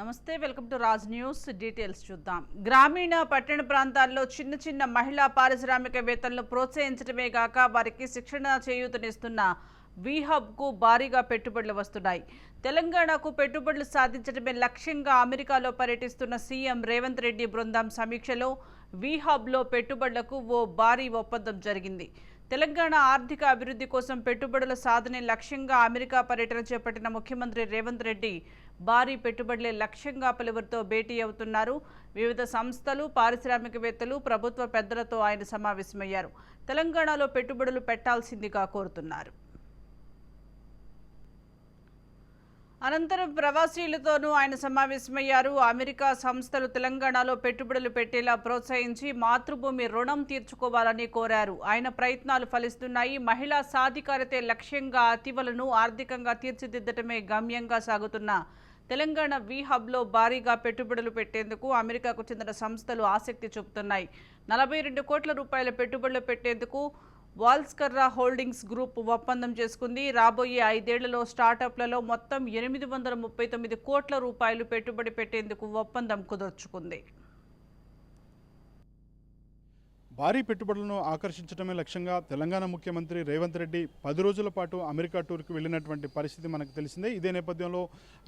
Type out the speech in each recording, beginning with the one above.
నమస్తే welcome to Raj news. Details చూద్దాం. గ్రామీణ పట్టణ ప్రాంతాల్లో చిన్న చిన్న మహిళా పారిశ్రామికవేత్తలను ప్రోత్సహించడమే కాక వారికి శిక్షణ చేయూతనిస్తున్న వీహబ్కు భారీగా పెట్టుబడులు వస్తున్నాయి. తెలంగాణకు పెట్టుబడులు సాధించడమే లక్ష్యంగా అమెరికాలో పర్యటిస్తున్న సీఎం రేవంత్ రెడ్డి బృందం సమీక్షలో వీహబ్లో పెట్టుబడులకు ఓ భారీ ఒప్పందం జరిగింది. తెలంగాణ ఆర్థిక అభివృద్ధి కోసం పెట్టుబడుల సాధనే లక్ష్యంగా అమెరికా పర్యటన చేపట్టిన ముఖ్యమంత్రి రేవంత్ రెడ్డి భారీ పెట్టుబడులే లక్ష్యంగా పలువురితో భేటీ అవుతున్నారు. వివిధ సంస్థలు పారిశ్రామికవేత్తలు ప్రభుత్వ పెద్దలతో ఆయన సమావేశమయ్యారు. తెలంగాణలో పెట్టుబడులు పెట్టాల్సిందిగా కోరుతున్నారు. అనంతరం ప్రవాసీలతోనూ ఆయన సమావేశమయ్యారు. అమెరికా సంస్థలు తెలంగాణలో పెట్టుబడులు పెట్టేలా ప్రోత్సహించి మాతృభూమి రుణం తీర్చుకోవాలని కోరారు. ఆయన ప్రయత్నాలు ఫలిస్తున్నాయి. మహిళా సాధికారతే లక్ష్యంగా అతివలను ఆర్థికంగా తీర్చిదిద్దటమే గమ్యంగా సాగుతున్న తెలంగాణ వి హబ్లో భారీగా పెట్టుబడులు పెట్టేందుకు అమెరికాకు చెందిన సంస్థలు ఆసక్తి చూపుతున్నాయి. నలభై రెండు కోట్ల రూపాయల పెట్టుబడులు పెట్టేందుకు వాల్స్కర్రా హోల్డింగ్స్ గ్రూప్ ఒప్పందం చేసుకుంది. రాబోయే ఐదేళ్ళలో స్టార్టప్లలో మొత్తం ఎనిమిది వందల ముప్పై తొమ్మిది కోట్ల రూపాయలు పెట్టుబడి పెట్టేందుకు ఒప్పందం కుదుర్చుకుంది. భారీ పెట్టుబడులను ఆకర్షించడమే లక్ష్యంగా తెలంగాణ ముఖ్యమంత్రి రేవంత్ రెడ్డి పది రోజుల పాటు అమెరికా టూర్కి వెళ్ళినటువంటి పరిస్థితి మనకు తెలిసిందే. ఇదే నేపథ్యంలో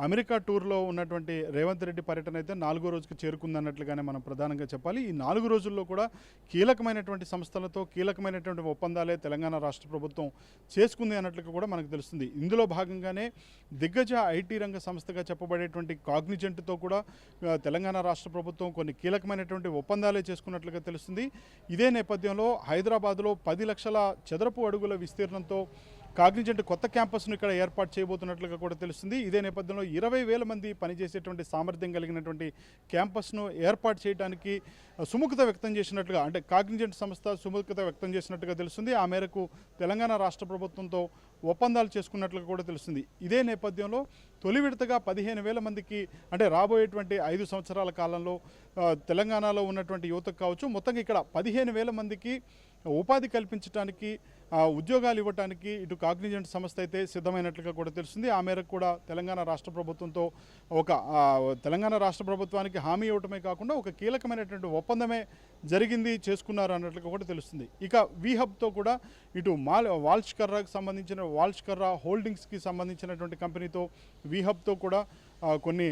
అమెరికా టూర్లో ఉన్నటువంటి రేవంత్ రెడ్డి పర్యటన అయితే నాలుగో రోజుకి చేరుకుందన్నట్లుగానే మనం ప్రధానంగా చెప్పాలి. ఈ నాలుగు రోజుల్లో కూడా కీలకమైనటువంటి సంస్థలతో కీలకమైనటువంటి ఒప్పందాలే తెలంగాణ రాష్ట్ర ప్రభుత్వం చేసుకుంది అన్నట్లుగా కూడా మనకు తెలుస్తుంది. ఇందులో భాగంగానే దిగ్గజ ఐటీ రంగ సంస్థగా చెప్పబడేటువంటి కాగ్నిజెంట్తో కూడా తెలంగాణ రాష్ట్ర ప్రభుత్వం కొన్ని కీలకమైనటువంటి ఒప్పందాలే చేసుకున్నట్లుగా తెలుస్తుంది. ఇదే నేపథ్యంలో హైదరాబాద్లో పది లక్షల చదరపు అడుగుల విస్తీర్ణంతో కాగ్నిజెంట్ కొత్త క్యాంపస్ను ఇక్కడ ఏర్పాటు చేయబోతున్నట్లుగా కూడా తెలుస్తుంది. ఇదే నేపథ్యంలో ఇరవై వేల మంది పనిచేసేటువంటి సామర్థ్యం కలిగినటువంటి క్యాంపస్ను ఏర్పాటు చేయడానికి సుముఖత వ్యక్తం చేసినట్లుగా అంటే కాగ్నిజెంట్ సంస్థ సుముఖత వ్యక్తం చేసినట్టుగా తెలుస్తుంది. ఆ మేరకు తెలంగాణ రాష్ట్ర ప్రభుత్వంతో ఒప్పందాలు చేసుకున్నట్లుగా కూడా తెలుస్తుంది. ఇదే నేపథ్యంలో తొలి విడతగా పదిహేను వేల మందికి అంటే రాబోయేటువంటి ఐదు సంవత్సరాల కాలంలో తెలంగాణలో ఉన్నటువంటి యువతకు కావచ్చు మొత్తంగా ఇక్కడ పదిహేను వేల మందికి ఉపాధి కల్పించడానికి ఉద్యోగాలు ఇవ్వడానికి ఇటు కాగ్నిజెంట్ సంస్థ అయితే సిద్ధమైనట్లుగా కూడా తెలుస్తుంది. ఆ మేరకు కూడా తెలంగాణ రాష్ట్ర ప్రభుత్వంతో ఒక తెలంగాణ రాష్ట్ర ప్రభుత్వానికి హామీ ఇవ్వటమే కాకుండా ఒక కీలకమైనటువంటి ఒప్పందమే జరిగింది చేసుకున్నారు అన్నట్లుగా కూడా తెలుస్తుంది. ఇక వీహబ్తో కూడా ఇటు మాల్ వాల్ష్కర్రాకి సంబంధించిన వాల్ష్కర్రా హోల్డింగ్స్కి సంబంధించినటువంటి కంపెనీతో వీహబ్తో కూడా కొన్ని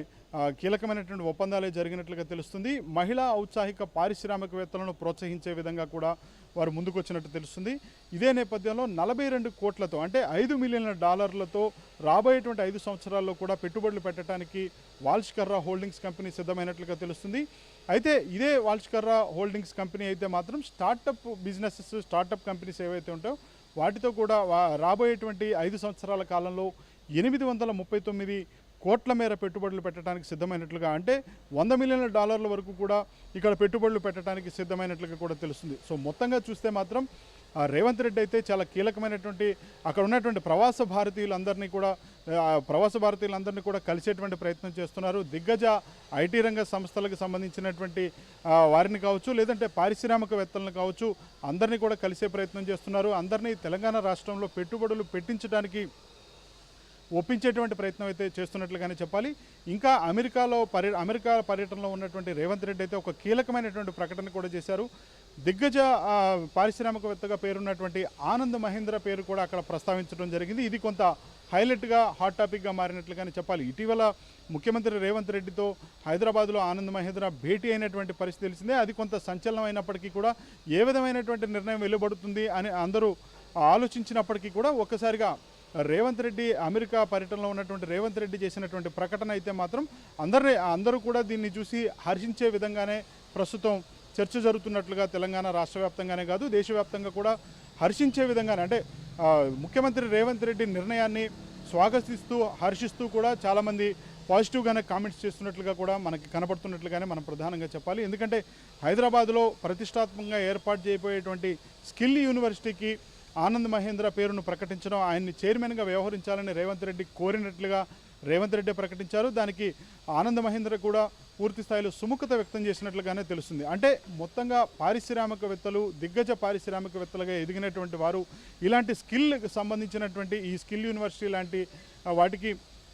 కీలకమైనటువంటి ఒప్పందాలే జరిగినట్లుగా తెలుస్తుంది. మహిళా ఔత్సాహిక పారిశ్రామికవేత్తలను ప్రోత్సహించే విధంగా కూడా వారు ముందుకొచ్చినట్టు తెలుస్తుంది. ఇదే నేపథ్యంలో నలభై రెండు కోట్లతో అంటే ఐదు మిలియన్ల డాలర్లతో రాబోయేటువంటి ఐదు సంవత్సరాల్లో కూడా పెట్టుబడులు పెట్టడానికి వాల్ష్కర్రా హోల్డింగ్స్ కంపెనీ సిద్ధమైనట్లుగా తెలుస్తుంది. అయితే ఇదే వాల్ష్కర్రా హోల్డింగ్స్ కంపెనీ అయితే మాత్రం స్టార్టప్ బిజినెసెస్ స్టార్టప్ కంపెనీస్ ఏవైతే ఉంటాయో వాటితో కూడా రాబోయేటువంటి ఐదు సంవత్సరాల కాలంలో ఎనిమిది వందల ముప్పై తొమ్మిది కోట్ల మేర పెట్టుబడులు పెట్టడానికి సిద్ధమైనట్లుగా అంటే వంద మిలియన్ల డాలర్ల వరకు కూడా ఇక్కడ పెట్టుబడులు పెట్టడానికి సిద్ధమైనట్లుగా కూడా తెలుస్తుంది. సో మొత్తంగా చూస్తే మాత్రం ఆ, రేవంత్ రెడ్డి అయితే చాలా కీలకమైనటువంటి అక్కడ ఉన్నటువంటి ప్రవాస భారతీయులందరినీ కూడా ప్రవాస భారతీయులందరినీ కూడా కలిసేటువంటి ప్రయత్నం చేస్తున్నారు. దిగ్గజ ఐటీ రంగ సంస్థలకు సంబంధించినటువంటి వారిని కావచ్చు లేదంటే పారిశ్రామికవేత్తలను కావచ్చు అందరినీ కూడా కలిసే ప్రయత్నం చేస్తున్నారు. అందరినీ తెలంగాణ రాష్ట్రంలో పెట్టుబడులు పెట్టించడానికి ఒప్పించేటువంటి ప్రయత్నం అయితే చేస్తున్నట్లుగానే చెప్పాలి. ఇంకా అమెరికాలో పర్య అమెరికా పర్యటనలో ఉన్నటువంటి రేవంత్ రెడ్డి అయితే ఒక కీలకమైనటువంటి ప్రకటన కూడా చేశారు. దిగ్గజ పారిశ్రామికవేత్తగా పేరున్నటువంటి ఆనంద్ మహేంద్ర పేరు కూడా అక్కడ ప్రస్తావించడం జరిగింది. ఇది కొంత హైలైట్గా హాట్ టాపిక్గా మారినట్లుగానే చెప్పాలి. ఇటీవల ముఖ్యమంత్రి రేవంత్ రెడ్డితో హైదరాబాద్లో ఆనంద్ మహేంద్ర భేటీ అయినటువంటి పరిస్థితి తెలిసిందే. అది కొంత సంచలనం అయినప్పటికీ కూడా ఏ విధమైనటువంటి నిర్ణయం వెలువడుతుంది అని అందరూ ఆలోచించినప్పటికీ కూడా ఒక్కసారిగా రేవంత్ రెడ్డి అమెరికా పర్యటనలో ఉన్నటువంటి రేవంత్ రెడ్డి చేసినటువంటి ప్రకటన అయితే మాత్రం అందరి అందరూ కూడా దీన్ని చూసి హర్షించే విధంగానే ప్రస్తుతం చర్చ జరుగుతున్నట్లుగా తెలంగాణ రాష్ట్ర వ్యాప్తంగానే కాదు దేశవ్యాప్తంగా కూడా హర్షించే విధంగానే అంటే ముఖ్యమంత్రి రేవంత్ రెడ్డి నిర్ణయాన్ని స్వాగతిస్తూ హర్షిస్తూ కూడా చాలామంది పాజిటివ్గానే కామెంట్స్ చేస్తున్నట్లుగా కూడా మనకి కనపడుతున్నట్లుగానే మనం ప్రధానంగా చెప్పాలి. ఎందుకంటే హైదరాబాద్లో ప్రతిష్టాత్మకంగా ఏర్పాటు చేయబోయేటువంటి స్కిల్ యూనివర్సిటీకి ఆనంద్ మహేంద్ర పేరును ప్రకటించడం ఆయన్ని చైర్మన్గా వ్యవహరించాలని రేవంత్ రెడ్డి కోరినట్లుగా రేవంత్ రెడ్డి ప్రకటించారు. దానికి ఆనంద్ మహేంద్ర కూడా పూర్తి స్థాయిలో సుముఖత వ్యక్తం చేసినట్లుగానే తెలుస్తుంది. అంటే మొత్తంగా పారిశ్రామికవేత్తలు దిగ్గజ పారిశ్రామికవేత్తలుగా ఎదిగినటువంటి వారు ఇలాంటి స్కిల్ సంబంధించినటువంటి ఈ స్కిల్ యూనివర్సిటీ లాంటి వాటికి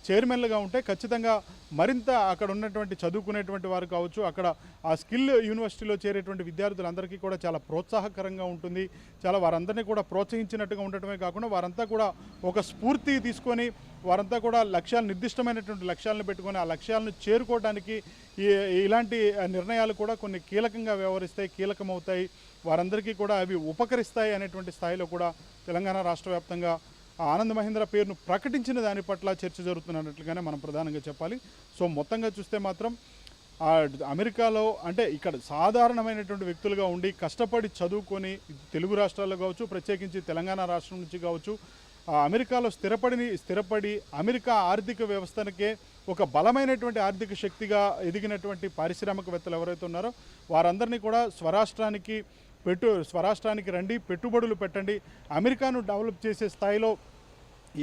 చైర్మన్లుగా ఉంటే ఖచ్చితంగా మరింత అక్కడ ఉన్నటువంటి చదువుకునేటువంటి వారు కావచ్చు అక్కడ ఆ స్కిల్ యూనివర్సిటీలో చేరేటువంటి విద్యార్థులందరికీ కూడా చాలా ప్రోత్సాహకరంగా ఉంటుంది. చాలా వారందరినీ కూడా ప్రోత్సహించినట్టుగా ఉండటమే కాకుండా వారంతా కూడా ఒక స్ఫూర్తి తీసుకొని వారంతా కూడా లక్ష్యాలు నిర్దిష్టమైనటువంటి లక్ష్యాలను పెట్టుకొని ఆ లక్ష్యాలను చేరుకోవడానికి ఈ ఇలాంటి నిర్ణయాలు కూడా కొన్ని కీలకంగా వ్యవహరిస్తాయి కీలకమవుతాయి. వారందరికీ కూడా అవి ఉపకరిస్తాయి అనేటువంటి స్థాయిలో కూడా తెలంగాణ రాష్ట్ర వ్యాప్తంగా ఆనంద్ మహేంద్ర పేరును ప్రకటించిన దాని పట్ల చర్చ జరుగుతున్నట్లుగానే మనం ప్రధానంగా చెప్పాలి. సో మొత్తంగా చూస్తే మాత్రం అమెరికాలో అంటే ఇక్కడ సాధారణమైనటువంటి వ్యక్తులుగా ఉండి కష్టపడి చదువుకొని తెలుగు రాష్ట్రాల్లో కావచ్చు ప్రత్యేకించి తెలంగాణ రాష్ట్రం నుంచి కావచ్చు అమెరికాలో స్థిరపడిని స్థిరపడి అమెరికా ఆర్థిక వ్యవస్థనకే ఒక బలమైనటువంటి ఆర్థిక శక్తిగా ఎదిగినటువంటి పారిశ్రామికవేత్తలు ఎవరైతే ఉన్నారో వారందరినీ కూడా స్వరాష్ట్రానికి పెట్టు స్వరాష్ట్రానికి రండి పెట్టుబడులు పెట్టండి. అమెరికాను డెవలప్ చేసే స్థాయిలో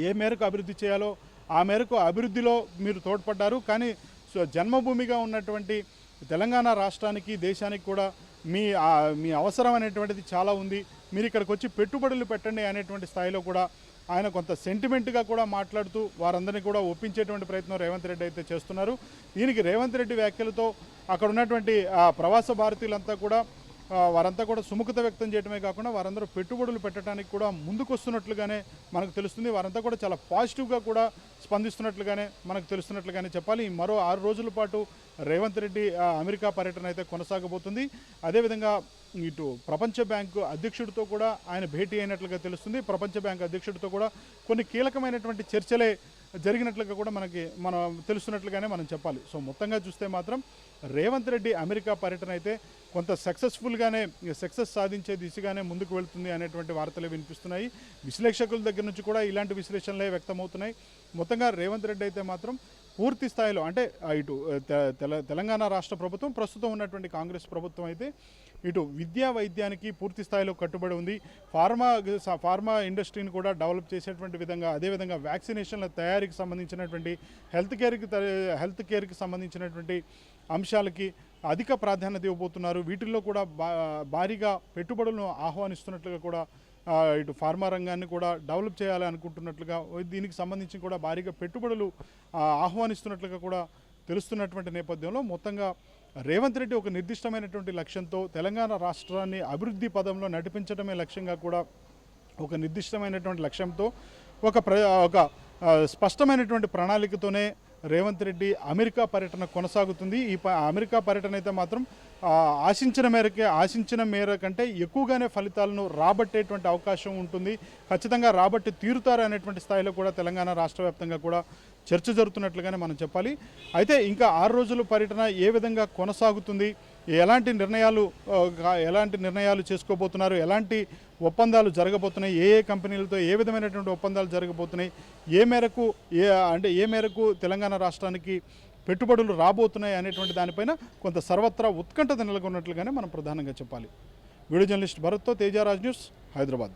ఏ మేరకు అభివృద్ధి చేయాలో ఆ మేరకు అభివృద్ధిలో మీరు తోడ్పడ్డారు. కానీ జన్మభూమిగా ఉన్నటువంటి తెలంగాణ రాష్ట్రానికి దేశానికి కూడా మీ మీ అవసరం అనేటువంటిది చాలా ఉంది. మీరు ఇక్కడికి వచ్చి పెట్టుబడులు పెట్టండి అనేటువంటి స్థాయిలో కూడా ఆయన కొంత సెంటిమెంట్గా కూడా మాట్లాడుతూ వారందరినీ కూడా ఒప్పించేటువంటి ప్రయత్నం రేవంత్ రెడ్డి అయితే చేస్తున్నారు. దీనికి రేవంత్ రెడ్డి వ్యాఖ్యలతో అక్కడ ఉన్నటువంటి ప్రవాస భారతీయులంతా కూడా వారంతా కూడా సుముఖత వ్యక్తం చేయడమే కాకుండా వారందరూ పెట్టుబడులు పెట్టడానికి కూడా ముందుకు వస్తున్నట్లుగానే మనకు తెలుస్తుంది. వారంతా కూడా చాలా పాజిటివ్గా కూడా స్పందిస్తున్నట్లుగానే మనకు తెలుస్తున్నట్లుగానే చెప్పాలి. మరో ఆరు రోజుల పాటు రేవంత్ రెడ్డి అమెరికా పర్యటన అయితే కొనసాగబోతుంది. అదేవిధంగా ఇటు ప్రపంచ బ్యాంకు అధ్యక్షుడితో కూడా ఆయన భేటీ అయినట్లుగా తెలుస్తుంది. ప్రపంచ బ్యాంకు అధ్యక్షుడితో కూడా కొన్ని కీలకమైనటువంటి చర్చలే జరిగినట్లుగా కూడా మనకి మనం తెలుస్తున్నట్లుగానే మనం చెప్పాలి. సో మొత్తంగా చూస్తే మాత్రం రేవంత్ రెడ్డి అమెరికా పర్యటన అయితే కొంత సక్సెస్ఫుల్గానే సక్సెస్ సాధించే దిశగానే ముందుకు వెళ్తుంది అనేటువంటి వార్తలు వినిపిస్తున్నాయి. విశ్లేషకుల దగ్గర నుంచి కూడా ఇలాంటి విశ్లేషణలే వ్యక్తమవుతున్నాయి. మొత్తంగా రేవంత్ రెడ్డి అయితే మాత్రం పూర్తి స్థాయిలో అంటే ఇటు తె- తెల- తెలంగాణ రాష్ట్ర ప్రభుత్వం ప్రస్తుతం ఉన్నటువంటి కాంగ్రెస్ ప్రభుత్వం అయితే ఇటు విద్యా వైద్యానికి పూర్తి స్థాయిలో కట్టుబడి ఉంది. ఫార్మా ఫార్మా ఇండస్ట్రీని కూడా డెవలప్ చేసేటువంటి విధంగా అదేవిధంగా వ్యాక్సినేషన్ల తయారీకి సంబంధించినటువంటి హెల్త్ కేర్కి హెల్త్ కేర్కి సంబంధించినటువంటి అంశాలకి అధిక ప్రాధాన్యత ఇవ్వబోతున్నారు. వీటిల్లో కూడా బా భారీగా పెట్టుబడులను ఆహ్వానిస్తున్నట్లుగా కూడా ఇటు ఫార్మా రంగాన్ని కూడా డెవలప్ చేయాలి అనుకుంటున్నట్లుగా దీనికి సంబంధించి కూడా భారీగా పెట్టుబడులు ఆహ్వానిస్తున్నట్లుగా కూడా తెలుస్తున్నటువంటి నేపథ్యంలో మొత్తంగా రేవంత్ రెడ్డి ఒక నిర్దిష్టమైనటువంటి లక్ష్యంతో తెలంగాణ రాష్ట్రాన్ని అభివృద్ధి పదంలో నడిపించడమే లక్ష్యంగా కూడా ఒక నిర్దిష్టమైనటువంటి లక్ష్యంతో ఒక ప్ర ఒక స్పష్టమైనటువంటి ప్రణాళికతోనే రేవంత్ రెడ్డి అమెరికా పర్యటన కొనసాగుతుంది. ఈ ప- అమెరికా పర్యటన అయితే మాత్రం ఆశించిన మేరకే ఆశించిన మేర కంటే ఎక్కువగానే ఫలితాలను రాబట్టేటువంటి అవకాశం ఉంటుంది. ఖచ్చితంగా రాబట్టి తీరుతారు అనేటువంటి స్థాయిలో కూడా తెలంగాణ రాష్ట్ర వ్యాప్తంగా కూడా చర్చ జరుగుతున్నట్లుగానే మనం చెప్పాలి. అయితే ఇంకా ఆరు రోజుల పర్యటన ఏ విధంగా కొనసాగుతుంది? ఎలాంటి నిర్ణయాలు ఎలాంటి నిర్ణయాలు చేసుకోబోతున్నారు? ఎలాంటి ఒప్పందాలు జరగబోతున్నాయి ఏ ఏ కంపెనీలతో ఏ విధమైనటువంటి ఒప్పందాలు జరగబోతున్నాయి ఏ మేరకు ఏ అంటే ఏ మేరకు తెలంగాణ రాష్ట్రానికి పెట్టుబడులు రాబోతున్నాయి అనేటువంటి దానిపైన కొంత సర్వత్రా ఉత్కంఠత నెలకొన్నట్లుగానే మనం ప్రధానంగా చెప్పాలి. వీడియో జర్నలిస్ట్ భరత్తో తేజారాజ్ న్యూస్ హైదరాబాద్.